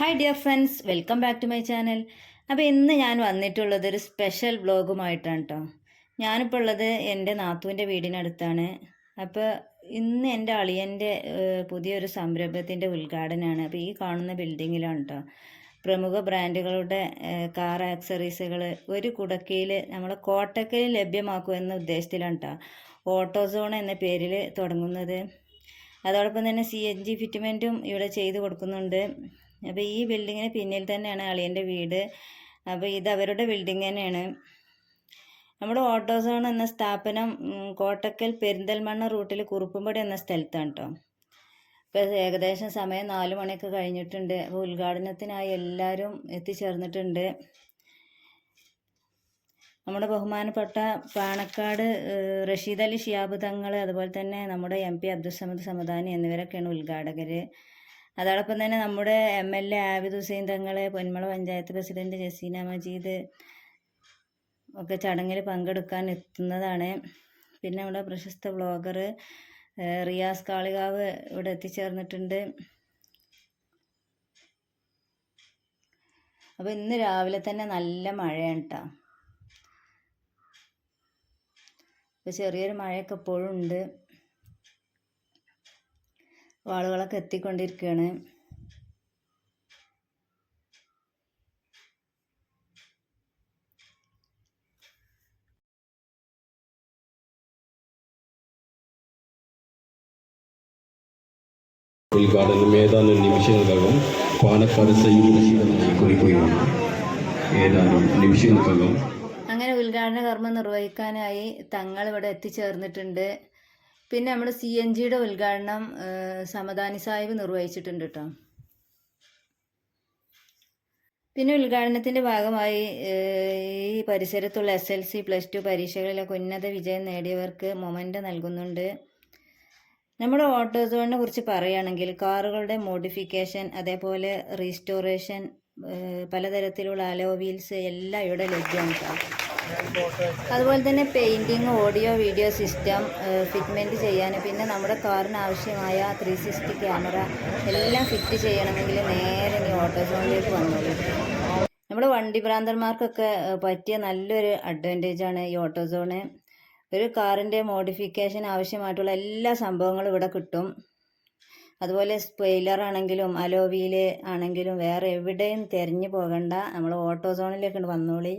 Hi dear friends welcome back to my channel അപ്പോൾ ഇന്ന് ഞാൻ വന്നിട്ടുള്ളത് ഒരു സ്പെഷ്യൽ വ്ളോഗുമായിട്ടാണ് കേട്ടോ ഞാനിപ്പോൾ ഉള്ളത് എന്റെ നാത്തുവിന്റെ വീടിനടുത്താണ്. അപ്പോൾ ഇന്ന് എന്റെ അളിയന്റെ പുതിയൊരു സംരംഭത്തിന്റെ ഉദ്ഘാടനമാണ്. അപ്പോൾ ഈ കാണുന്ന ബിൽഡിങ്ങിലാണ് കേട്ടോ പ്രമുഖ ബ്രാൻഡുകളുടെ കാർ ആക്സറീസുകൾ ഒരു കുടക്കയിൽ നമ്മൾ കോട്ടക്കയിൽ ലഭ്യമാക്കുമെന്ന ഉദ്ദേശത്തിലാണ് കേട്ടോ ഓട്ടോസോൺ എന്ന പേരിൽ തുടങ്ങുന്നത്. അതോടൊപ്പം തന്നെ സി എൻ ജി ഫിറ്റ്മെന്റും ഇവിടെ ചെയ്ത് കൊടുക്കുന്നുണ്ട്. അപ്പോൾ ഈ ബിൽഡിങ്ങിന് പിന്നിൽ തന്നെയാണ് അളിയന്റെ വീട്. അപ്പോൾ ഇത് അവരുടെ ബിൽഡിംഗ് തന്നെയാണ്. നമ്മുടെ ഓട്ടോസോൺ എന്ന സ്ഥാപനം കോട്ടക്കൽ പെരിന്തൽമണ്ണ റൂട്ടിൽ കുറുപ്പുംപടി എന്ന സ്ഥലത്താണ് കേട്ടോ ഇപ്പോൾ ഏകദേശം സമയം നാല് മണിയൊക്കെ കഴിഞ്ഞിട്ടുണ്ട്. അപ്പോൾ ഉദ്ഘാടനത്തിനായി എല്ലാവരും എത്തിച്ചേർന്നിട്ടുണ്ട്. നമ്മുടെ ബഹുമാനപ്പെട്ട പാണക്കാട് റഷീദ് അലി ഷിയാബ് തങ്ങൾ അതുപോലെ തന്നെ നമ്മുടെ എം പി അബ്ദുസമദ് സമദാനി എന്നിവരൊക്കെയാണ് ഉദ്ഘാടകർ അതോടൊപ്പം തന്നെ നമ്മുടെ M L A Abid Hussain തങ്ങളെ പൊന്മള പഞ്ചായത്ത് പ്രസിഡന്റ് ജസീന മജീദ് ഒക്കെ ചടങ്ങിൽ പങ്കെടുക്കാൻ എത്തുന്നതാണ്. പിന്നെ നമ്മുടെ പ്രശസ്ത ബ്ലോഗർ റിയാസ് കാളികാവ് ഇവിടെ എത്തിച്ചേർന്നിട്ടുണ്ട്. അപ്പോൾ ഇന്ന് രാവിലെ തന്നെ നല്ല മഴയാണ് കേട്ടോ ചെറിയൊരു മഴയൊക്കെ ഇപ്പോഴും ഉണ്ട്. അപ്പോൾ ആളുകളൊക്കെ എത്തിക്കൊണ്ടിരിക്കുകയാണ്. ഉദ്ഘാടനം ഏതാനും നിമിഷങ്ങൾക്കകം പാലക്കാട് റഷീദ് കുറിക്കുകയാണ് ഏതാനും നിമിഷങ്ങൾക്കകം അങ്ങനെ ഉദ്ഘാടന കർമ്മം നിർവഹിക്കാനായി തങ്ങൾ ഇവിടെ എത്തിച്ചേർന്നിട്ടുണ്ട്. പിന്നെ നമ്മുടെ സി എൻ ജിയുടെ ഉദ്ഘാടനം സമദാനി സാഹിബ് നിർവഹിച്ചിട്ടുണ്ട് കേട്ടോ പിന്നെ ഉദ്ഘാടനത്തിന്റെ ഭാഗമായി ഈ പരിസരത്തുള്ള S L C plus two പരീക്ഷകളിലൊക്കെ ഉന്നത വിജയം നേടിയവർക്ക് മൊമെന്റ് നൽകുന്നുണ്ട് നമ്മുടെ ഓട്ടോസോണിനെ കുറിച്ച് പറയുകയാണെങ്കിൽ കാറുകളുടെ മോഡിഫിക്കേഷൻ അതേപോലെ റീസ്റ്റോറേഷൻ പലതരത്തിലുള്ള അലോ വീൽസ് എല്ലാം ഇവിടെ ലഭ്യമാണ്. അതുപോലെ തന്നെ painting audio video system fitment ചെയ്യാൻ പിന്നെ നമ്മുടെ കാറിന് ആവശ്യമായ ത്രീ സിക്സ്റ്റി ക്യാമറ എല്ലാം ഫിറ്റ് ചെയ്യണമെങ്കിൽ നേരെ ഇനി ഓട്ടോസോണിലേക്ക് വന്നോളൂ. നമ്മുടെ വണ്ടി ഭ്രാന്തന്മാർക്കൊക്കെ പറ്റിയ നല്ലൊരു അഡ്വാന്റേജാണ് ഈ ഓട്ടോസോണ് ഒരു കാറിന്റെ മോഡിഫിക്കേഷൻ ആവശ്യമായിട്ടുള്ള എല്ലാ സംഭവങ്ങളും ഇവിടെ കിട്ടും. അതുപോലെ സ്പെയിലർ ആണെങ്കിലും അലോവിയിൽ ആണെങ്കിലും വേറെ എവിടെയും തിരഞ്ഞു പോകണ്ട. നമ്മൾ ഓട്ടോ സോണിലേക്ക് വന്നോളി.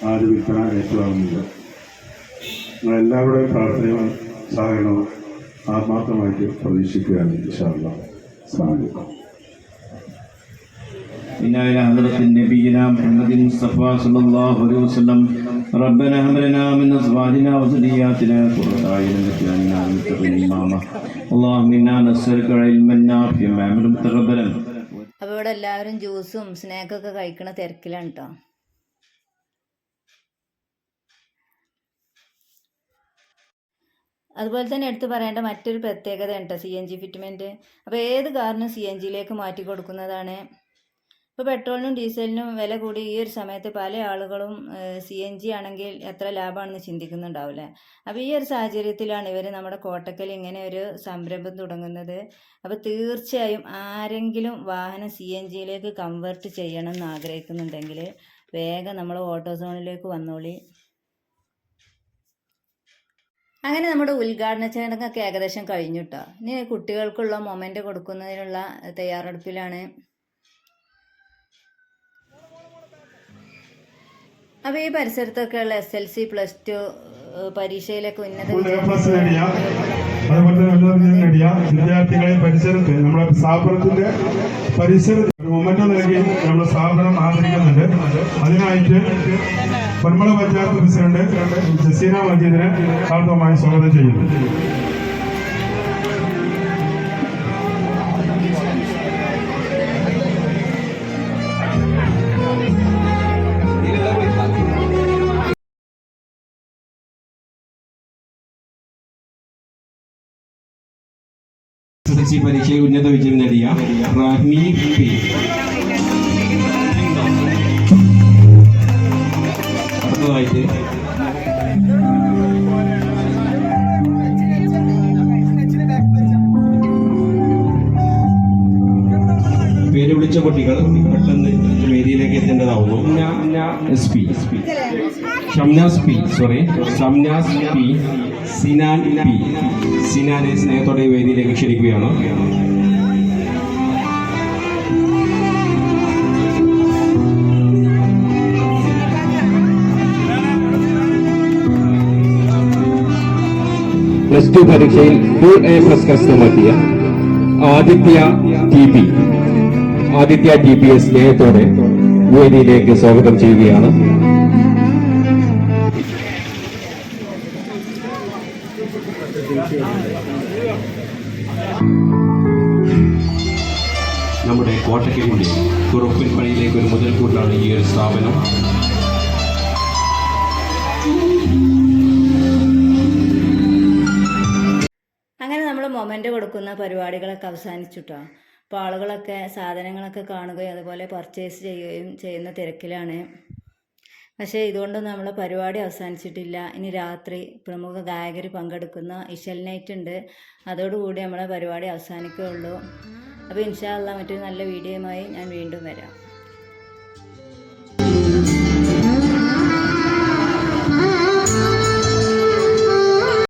നാസർ ആര് വിൽപ്പന ഏറ്റുവാങ്ങുന്നുണ്ട് നിങ്ങളെല്ലാവരുടെയും പ്രാർത്ഥനയും സഹകരണവും ആത്മാർത്ഥമായിട്ട് പ്രതീക്ഷിക്കുകയാണ് ഇൻഷാല്ല സ്ലാമിക്കും إنا إلى حضرة نبينا محمد المصطفى صلى الله عليه وسلم ربنا هب لنا من أزواجنا وذرياتنا قرة أعين واجعلنا للمتقين إماما اللهم إنا نسألك علما نافعا وعملا متقبلا അപ്പോൾ ഇവിടെ എല്ലാവരും ജ്യൂസും സ്നാക്കൊക്കെ കഴിക്കണ തിരക്കിലാണ് കേട്ടോ അതുപോലെ തന്നെ എടുത്തു പറയേണ്ട മറ്റൊരു പ്രത്യേകത ഉണ്ട് സി എൻ ജി ഫിറ്റ്മെന്റ് അപ്പോൾ ഏത് കാറിനും സി എൻ ജിയിലേക്ക് മാറ്റി കൊടുക്കുന്നതാണ്. ഇപ്പോൾ പെട്രോളിനും ഡീസലിനും വില കൂടി ഈ ഒരു സമയത്ത് പല ആളുകളും സി എൻ ജി ആണെങ്കിൽ എത്ര ലാഭമാണെന്ന് ചിന്തിക്കുന്നുണ്ടാവില്ലേ? അപ്പോൾ ഈ ഒരു സാഹചര്യത്തിലാണ് ഇവർ നമ്മുടെ കോട്ടക്കൽ ഇങ്ങനെ ഒരു സംരംഭം തുടങ്ങുന്നത്. അപ്പോൾ തീർച്ചയായും ആരെങ്കിലും വാഹനം സി എൻ ജിയിലേക്ക് കൺവേർട്ട് ചെയ്യണം എന്ന് ആഗ്രഹിക്കുന്നുണ്ടെങ്കിൽ വേഗം നമ്മൾ ഓട്ടോസോണിലേക്ക് വന്നോളി. അങ്ങനെ നമ്മുടെ ഉദ്ഘാടന ചടങ്ങൊക്കെ ഏകദേശം കഴിഞ്ഞു കേട്ടോ ഇനി കുട്ടികൾക്കുള്ള മൊമെന്റ് കൊടുക്കുന്നതിനുള്ള തയ്യാറെടുപ്പിലാണ്. അപ്പോൾ ഈ പരിസരത്തൊക്കെയുള്ള S L C plus two പരീക്ഷയിലൊക്കെ ഉന്നത അതുപോലെ തന്നെ വിജയം നേടിയ വിദ്യാർത്ഥികളെ പരിസരത്ത് നമ്മുടെ സ്ഥാപനത്തിന്റെ പരിസരത്ത് ഒരു മൊമെന്റോ നൽകി നമ്മുടെ സ്ഥാപനം ആദരിക്കുന്നുണ്ട്. അതിനായിട്ട് പൊന്മള പഞ്ചായത്ത് പ്രസിഡന്റ് ജസീന മജീദിനെ ഹാർദവമായി സ്വാഗതം ചെയ്യുന്നു. എസ് പരീക്ഷയിൽ ഉന്നത വിജയം നേടിയ റഹ്മി പി. പഠിച്ച കുട്ടികൾ പെട്ടെന്ന് വേദിയിലേക്ക് എത്തേണ്ടതാവുന്നു. S P. Shamnas P. Sorry Shamnas P Sinan P. സിനാനെ സ്നേഹത്തോടെ വേദിയിലേക്ക് ക്ഷണിക്കുകയാണ്. പ്ലസ് ടു പരീക്ഷയിൽ ടു എ പ്ലസ് കരസ്ഥമാക്കിയ Aditya T P. Aditya T P S സ്നേഹത്തോടെ വേദിയിലേക്ക് സ്വാഗതം ചെയ്യുകയാണ്. നമ്മുടെ കോട്ടയ്ക്കുള്ളിൽ കുറുപ്പിൻ പണിയിലേക്ക് ഒരു മുതൽക്കൂട്ടാണ് ഈ ഒരു സ്ഥാപനം. അങ്ങനെ നമ്മൾ മൊമെന്റ് കൊടുക്കുന്ന പരിപാടികളൊക്കെ അവസാനിച്ചുട്ടോ? അപ്പോൾ ആളുകളൊക്കെ സാധനങ്ങളൊക്കെ കാണുകയും അതുപോലെ പർച്ചേസ് ചെയ്യുകയും ചെയ്യുന്ന തിരക്കിലാണ്. പക്ഷേ ഇതുകൊണ്ടൊന്നും നമ്മളെ പരിപാടി അവസാനിച്ചിട്ടില്ല. ഇനി രാത്രി പ്രമുഖ ഗായകർ പങ്കെടുക്കുന്ന ഇഷൽ നൈറ്റ് ഉണ്ട്. അതോടുകൂടി നമ്മളെ പരിപാടി അവസാനിക്കുകയുള്ളൂ. അപ്പോൾ ഇൻഷാല്ല മറ്റൊരു നല്ല വീഡിയോയുമായി ഞാൻ വീണ്ടും വരാം.